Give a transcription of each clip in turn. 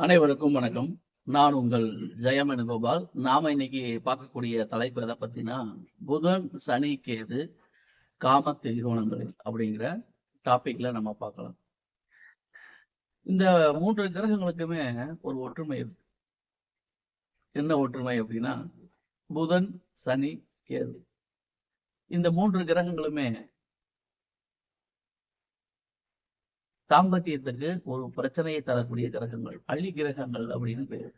அனைவருக்கும் வணக்கம். நான் உங்கள் ஜெயமணி கோபால். நாம இன்னைக்கு பார்க்கக்கூடிய தலைப்பு எதை பத்தினா புதன் சனி கேது காம திரிகோணங்கள் அப்படிங்கிற டாபிக்ல நம்ம பார்க்கலாம். இந்த மூன்று கிரகங்களுக்குமே ஒரு ஒற்றுமை இருக்கு. என்ன ஒற்றுமை அப்படின்னா புதன் சனி கேது. இந்த மூன்று கிரகங்களுமே தாம்பத்தியத்துக்கு ஒரு பிரச்சனையை தரக்கூடிய கிரகங்கள் அள்ளி கிரகங்கள் அப்படின்னு பேர்.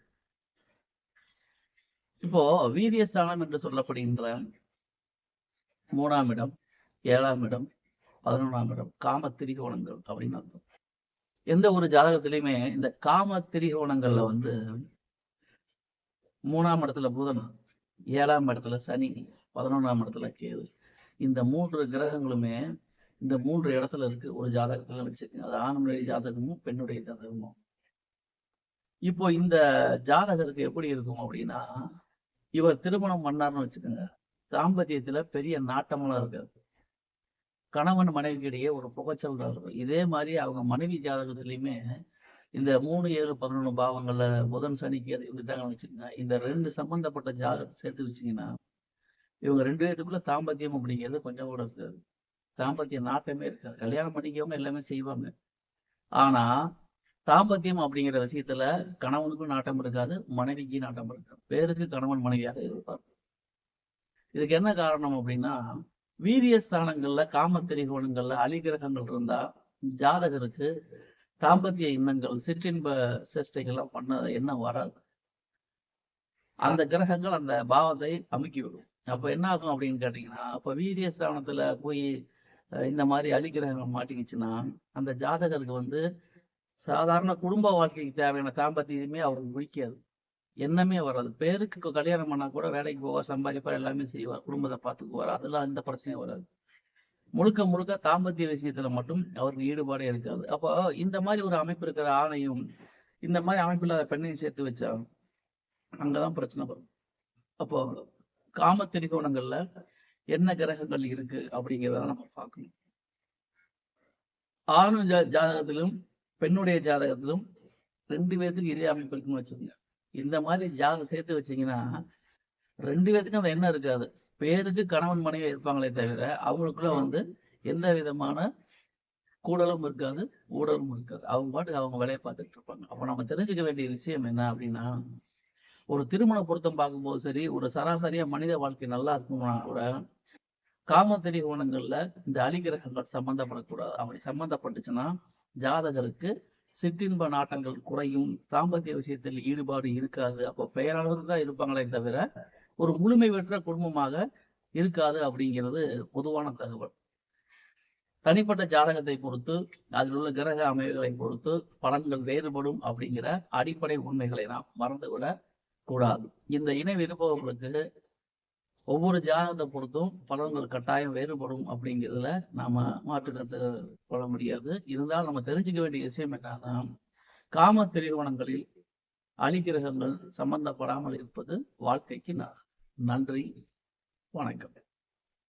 இப்போ வீரியஸ்தானம் என்று சொல்லப்படுகின்ற மூணாம் இடம் ஏழாம் இடம் பதினொன்றாம் இடம் காம திரிகோணங்கள் அப்படின்னு அர்த்தம். எந்த ஒரு ஜாதகத்திலையுமே இந்த காம திரிகோணங்கள்ல வந்து மூணாம் இடத்துல புதன் ஏழாம் இடத்துல சனி பதினொன்றாம் இடத்துல கேது. இந்த மூன்று கிரகங்களுமே இந்த மூன்று இடத்துல இருக்கு ஒரு ஜாதகத்துல வச்சிருக்கேன் அது ஆணுடைய ஜாதகமும் பெண்ணுடைய ஜாதகமும். இப்போ இந்த ஜாதகருக்கு எப்படி இருக்கும் அப்படின்னா இவர் திருமணம் பண்ணார்னு வச்சுக்கோங்க. தாம்பத்தியத்துல பெரிய நாட்டமெல்லாம் இருக்காது. கணவன் மனைவிக்கு இடையே ஒரு புகைச்சல் தான் இருக்கும். இதே மாதிரி அவங்க மனைவி ஜாதகத்துலயுமே இந்த மூணு ஏழு பதினொன்று பாவங்கள்ல புதன் சனிக்கு அது இருந்துட்டாங்கன்னு வச்சுக்கோங்க. இந்த ரெண்டு சம்பந்தப்பட்ட ஜாதகத்தை சேர்த்து வச்சீங்கன்னா இவங்க ரெண்டு பேருக்குள்ள தாம்பத்தியம் அப்படிங்கிறது கொஞ்சம் கூட இருக்காது. தாம்பத்திய நாட்டமே இருக்காது. கல்யாணம் பண்ணிக்கவங்க எல்லாமே செய்வாங்க. ஆனா தாம்பத்தியம் அப்படிங்கிற விஷயத்துல கணவனுக்கும் நாட்டம் இருக்காது மனைவிக்கு நாட்டம் இருக்காது. பேருக்கு கணவன் மனைவியாக இருப்பார். இதுக்கு என்ன காரணம் அப்படின்னா வீரிய ஸ்தானங்கள்ல காம திரிகோணங்கள்ல அலிகிரகங்கள் இருந்தா ஜாதகருக்கு தாம்பத்திய இன்னங்கள் சிற்றின்ப சேஷ்டைகள்லாம் பண்ண என்ன வராது. அந்த கிரகங்கள் அந்த பாவத்தை அமுக்கி விடும். அப்ப என்ன ஆகும் அப்படின்னு கேட்டீங்கன்னா அப்ப வீரிய ஸ்தானத்துல போய் இந்த மாதிரி அழிக்கிறவங்க மாட்டிக்கிச்சுன்னா அந்த ஜாதகருக்கு வந்து சாதாரண குடும்ப வாழ்க்கைக்கு தேவையான தாம்பத்தியமே அவருக்கு பிடிக்காது. எண்ணமே வராது. பேருக்கு கல்யாணம் பண்ணால் கூட வேலைக்கு போவார் சம்பாதிப்பார் எல்லாமே செய்வார். குடும்பத்தை பார்த்துக்குவார். அதெல்லாம் எந்த பிரச்சனையும் வராது. முழுக்க முழுக்க தாம்பத்திய விஷயத்துல மட்டும் அவருக்கு ஈடுபாடே இருக்காது. அப்போ இந்த மாதிரி ஒரு அமைப்பு இருக்கிற ஆணையும் இந்த மாதிரி அமைப்பில் பெண்ணையும் சேர்த்து வச்சா அங்கதான் பிரச்சனை வரும். அப்போ காம திரிகோணங்கள்ல என்ன கிரகங்கள் இருக்கு அப்படிங்கிறத நம்ம பார்க்கணும். ஆணும் ஜா ஜாதகத்திலும் பெண்ணுடைய ஜாதகத்திலும் ரெண்டு பேர்த்துக்கும் இதே அமைப்பு இருக்குன்னு வச்சுக்கோங்க. இந்த மாதிரி ஜாதகம் சேர்த்து வச்சீங்கன்னா ரெண்டு பேர்த்துக்கும் அந்த எண்ணம் இருக்காது. பேருக்கு கணவன் மனைவி இருப்பாங்களே தவிர அவங்களுக்குள்ள வந்து எந்த விதமான கூடலும் இருக்காது ஊடலும் இருக்காது. அவங்க பாட்டுக்கு அவங்க வேலையை பார்த்துட்டு இருப்பாங்க. அப்போ நம்ம தெரிஞ்சுக்க வேண்டிய விஷயம் என்ன அப்படின்னா ஒரு திருமண பொருத்தம் பார்க்கும்போது சரி ஒரு சராசரியா மனித வாழ்க்கை நல்லா இருக்கணும்னா கூட காமத்திரி குணங்கள்ல இந்த அலிகிரகங்கள் சம்பந்தப்படக்கூடாது. அப்படி சம்பந்தப்பட்டுச்சுன்னா ஜாதகருக்கு சிற்றின்ப நாட்டங்கள் குறையும் தாம்பத்திய விஷயத்தில் ஈடுபாடு இருக்காது. அப்போ பெயரளவுக்கு தான் இருப்பாங்களே தவிர ஒரு முழுமை பெற்ற குடும்பமாக இருக்காது அப்படிங்கிறது பொதுவான தகவல். தனிப்பட்ட ஜாதகத்தை பொறுத்து அதில் உள்ள கிரக அமைவுகளை பொறுத்து பலன்கள் வேறுபடும் அப்படிங்கிற அடிப்படை உண்மைகளை நாம் மறந்துவிடக் கூடாது இந்த இணை விருப்பவர்களுக்கு ஒவ்வொரு ஜாதகத்தை பொறுத்தும் பலன்கள் கட்டாயம் வேறுபடும் அப்படிங்கிறதுல நாம மாற்று கருத்து கொள்ள முடியாது. இருந்தாலும் நம்ம தெரிஞ்சுக்க வேண்டிய விஷயம் என்னன்னா காம திரிகோணங்களில் அலிகிரகங்கள் சம்பந்தப்படாமல் இருப்பது வாழ்க்கைக்கு நன்றி வணக்கம்.